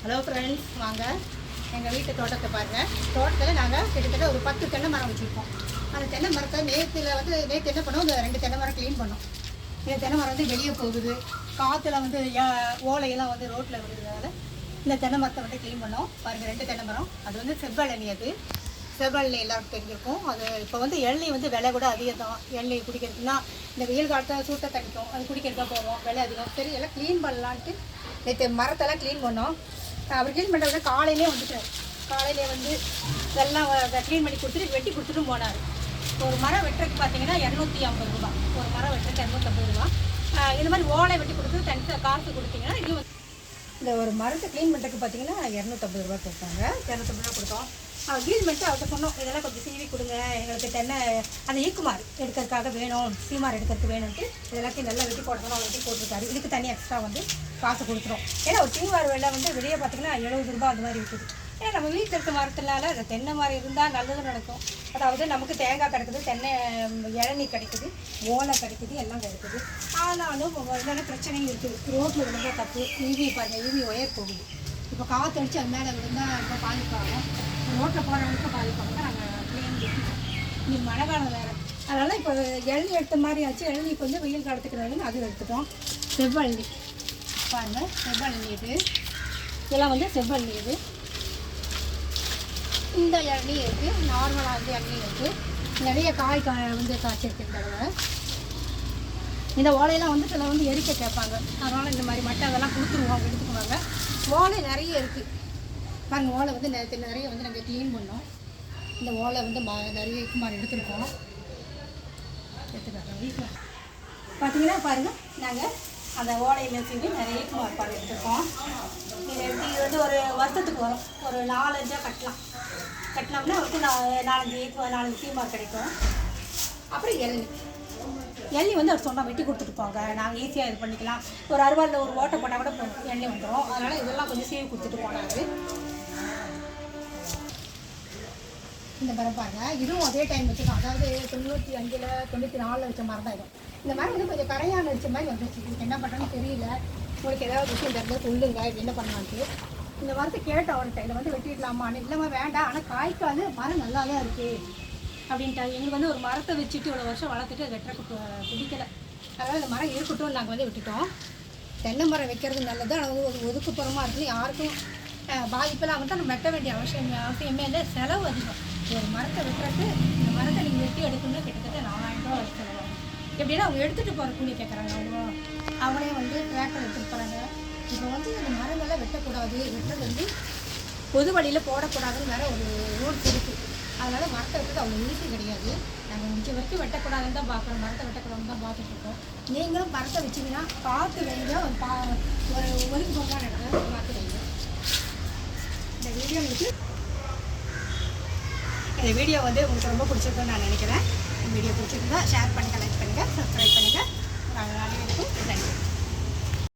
Hello friends வாங்க. எங்கள் வீட்டு தோட்டத்தை பாருங்கள் தோட்டத்தில் நாங்கள் கிட்டத்தட்ட ஒரு பத்து தென்னை மரம் வச்சுருக்கோம். அந்த தென்னை மரத்தை நேற்றுல வந்து நேற்று என்ன பண்ணோம் இந்த ரெண்டு தென்னை மரம் க்ளீன் பண்ணோம். இந்த தென்னை மரம் வந்து வெளியே போகுது. காற்றுல வந்து ஓலையெல்லாம் வந்து ரோட்டில் விடுறதுனால இந்த தென்னை மரத்தை வந்து க்ளீன் பண்ணோம். பாருங்கள் ரெண்டு தென்னை மரம். அது வந்து செவ்வழனி அது. செவ்வழனி எல்லாருக்கும் தெரிஞ்சிருக்கும். அது இப்போ வந்து எண்ணெய் வந்து விலை கூட அதிகம் தான் எண்ணெய் குடிக்கிறதுனா இந்த வெயில் காலத்தில் சூட்டை தணிக்கும் அது குடிக்கிறதா போவோம் விலை அதிகம். சரி எல்லாம் க்ளீன் பண்ணலான்ட்டு நேற்று மரத்தெல்லாம் க்ளீன் பண்ணோம். அவர் க்ளீன் பண்ணுறத காலையிலே வந்துட்டார். காலையிலே வந்து இதெல்லாம் க்ளீன் பண்ணி கொடுத்துட்டு வெட்டி கொடுத்துட்டு போனார். ஒரு மரம் வெட்டுறதுக்கு பார்த்தீங்கன்னா இரநூத்தி ஐம்பது ரூபா. ஒரு மரம் வெட்டுறதுக்கு இரநூத்தம்பது ரூபா. இந்த மாதிரி ஓலை வெட்டி கொடுத்து தனியாக காசு கொடுத்தீங்கன்னா இது இந்த ஒரு மரத்தை க்ளீன் பண்ணுறதுக்கு பார்த்தீங்கன்னா இரநூத்தம்பது ரூபா கொடுத்தாங்க. இரநூத்தம்பது ரூபா கொடுத்தோம். அவன் க்ளீன் பண்ணிட்டு அவர்கிட்ட சொன்னோம் இதெல்லாம் கொஞ்சம் சீவி கொடுங்க. எங்களுக்கு தென்னை அந்த ஈக்குமார் எடுக்கிறதுக்காக வேணும். சீமார் எடுக்கிறதுக்கு வேணும்ட்டு இது எல்லாத்தையும் நல்லா வெட்டி போடணும். வெட்டி போட்டிருக்காரு. இதுக்கு தனி எக்ஸ்ட்ரா வந்து காசு கொடுத்துரும். ஏன்னா ஒரு சீமார் வெள்ளை வந்து வெளியே பார்த்தீங்கன்னா எழுபது ரூபாய் அது மாதிரி இருக்குது ஏன்னா நம்ம வீட்டில் இருக்க மரத்துனால அந்த தென்னை மரம் இருந்தால் நல்லது நடக்கும். அதாவது நமக்கு தேங்காய் கிடைக்குது தென்னை இளநீ கிடைக்குது ஓலை கிடைக்குது எல்லாம் கிடைக்குது. ஆனாலும் என்னென்ன பிரச்சனையும் இருக்குது. ரோட்டில் விழுந்தா தப்பு ஈவி பாருங்கள் ஈவி ஒயர் போகுது. இப்போ காற்று அடித்து அது மேலே விழுந்தால் ரொம்ப பாதிப்பாகும். ரோட்டில் போகிறவங்களுக்கு பாதிப்பாங்க நாங்கள் க்ளீன் இன்னைக்கு மழை காலம் வேறு. அதனால் இப்போ இளநீ எடுத்த மாதிரி ஆச்சு. இளநீ கொஞ்சம் வெயில் காலத்துக்கு வேணும் அது எடுத்துட்டோம். செவ்வள்ளி பாருங்கள் செவ்வல் இது இதெல்லாம் வந்து செவ்வல் இது இந்த இளநீ இருக்குது நார்மலாக வந்து இளநீ இருக்குது நிறைய காய் கா வந்து காய்ச்சிருக்கேன் தடவை. இந்த ஓலையெல்லாம் வந்து சில வந்து எரிக்க கேட்பாங்க. அதனால் இந்த மாதிரி மட்டை அதெல்லாம் கொடுத்துருவோம் எடுத்துக்குவாங்க. ஓலை நிறைய இருக்குது பாருங்க ஓலை வந்து நேற்று நிறைய வந்து நாங்கள் க்ளீன் பண்ணோம். இந்த ஓலை வந்து ம நிறைய மாதிரி எடுத்துருக்கோம். எடுத்துக்கிறோம் வீட்டில் பார்த்தீங்கன்னா பாருங்கள் நாங்கள் அந்த ஓலையில் வச்சுட்டு நிறைய குமார் எடுத்துருக்கோம் இது எடுத்து இது வந்து ஒரு வருஷத்துக்கு வரும். ஒரு நாலஞ்சாக கட்டலாம். கட்டினோம்னா வந்து நா- நாலஞ்சு நாலஞ்சு சீமார் கிடைக்கும். அப்புறம் எள்ளி. எள்ளி வந்து அவர் சொன்னால் வெட்டி கொடுத்துட்டு போங்க. நாங்கள் ஈஸியாக இது பண்ணிக்கலாம். ஒரு அருவாளில் ஒரு ஓட்டை போட்டால் கூட எண்ணெய் வந்துடும் அதனால் இதெல்லாம் கொஞ்சம் சீவி கொடுத்துட்டு போனாரு. இந்த மரம் பாருங்க. இதுவும் அதே டைம் வச்சுக்கோம் அதாவது தொண்ணூற்றி அஞ்சில் தொண்ணூற்றி நாலில் வச்ச மரம் தான் இது. இந்த மரம் வந்து கொஞ்சம் கரையான் அடிச்ச மாதிரி வந்துச்சு. இதுக்கு என்ன பண்ணுறோன்னு தெரியல. உங்களுக்கு ஏதாவது விஷயம் தெரிஞ்சா சொல்லுங்க. இது என்ன பண்ணலான்ட்டு. இந்த மரத்தை கேட்டோம் அவர்கிட்ட இதை வந்து வெட்டிடலாமான்னு இல்லைம்மா வேண்டாம். ஆனால் காய்க்காது மரம் நல்லா தான் இருக்குது அப்படின்ட்டாங்க. எங்களுக்கு வந்து ஒரு மரத்தை வச்சுட்டு இவ்வளோ வருஷம் வளர்த்துட்டு வெட்டுறக்கு பிடிக்கலை அதனால் இந்த மரம் இருக்கட்டும் நாங்கள் வந்து விட்டுட்டோம். தென்னை மரம் வைக்கிறது நல்லது. ஆனால் ஒரு ஒதுக்குப்புறமா இருக்குது யாருக்கும் பாதிப்பெல்லாம் வந்து நம்ம வெட்ட வேண்டிய அவசியம் அவசியமே இல்லை. செலவு அதிகம். ஒரு மரத்தை வெட்டுறதுக்கு இந்த மரத்தை நீங்கள் வெட்டி எடுக்கணும்னா கிட்டத்தட்ட நாலாயிரம் ரூபா வச்சு செலவாகும் எப்படின்னா அவங்க எடுத்துகிட்டு போகிற கூலி கேட்குறாங்க அவங்க அவங்களே வந்து டிராக்டர் எடுத்துகிட்டு போகிறாங்க இப்போ வந்து இந்த மரங்கள்லாம் வெட்டக்கூடாது வெட்டுறது வந்து பொது வழியில் போடக்கூடாதுன்னு வேறு ஒரு ரூல்ஸ் இருக்குது அதனால் மரத்தை வெட்டுறது அவ்வளோ ஈஸி கிடையாது நாங்கள் முடிஞ்ச வரைக்கும் வெட்டக்கூடாதுன்னு தான் பார்க்குறோம் மரத்தை வெட்டக்கூடாதுன்னு தான் பார்த்துட்டு இருக்கோம் நீங்களும் மரத்தை வச்சிங்கன்னா பார்த்து வைங்க ஒரு பா ஒரு ஒதுக்கு போகலாம் நடக்குது பார்த்து வைங்க இந்த வீடியோ உங்களுக்கு இந்த வீடியோ வந்து உங்களுக்கு ரொம்ப பிடிச்சிருக்குன்னு நான் நினைக்கிறேன். இந்த வீடியோ பிடிச்சிருந்தா ஷேர் பண்ணுங்கள் லைக் பண்ணுங்கள் சப்ஸ்கிரைப் பண்ணுங்கள் நாங்கள் அனைவருக்கும் நன்றி.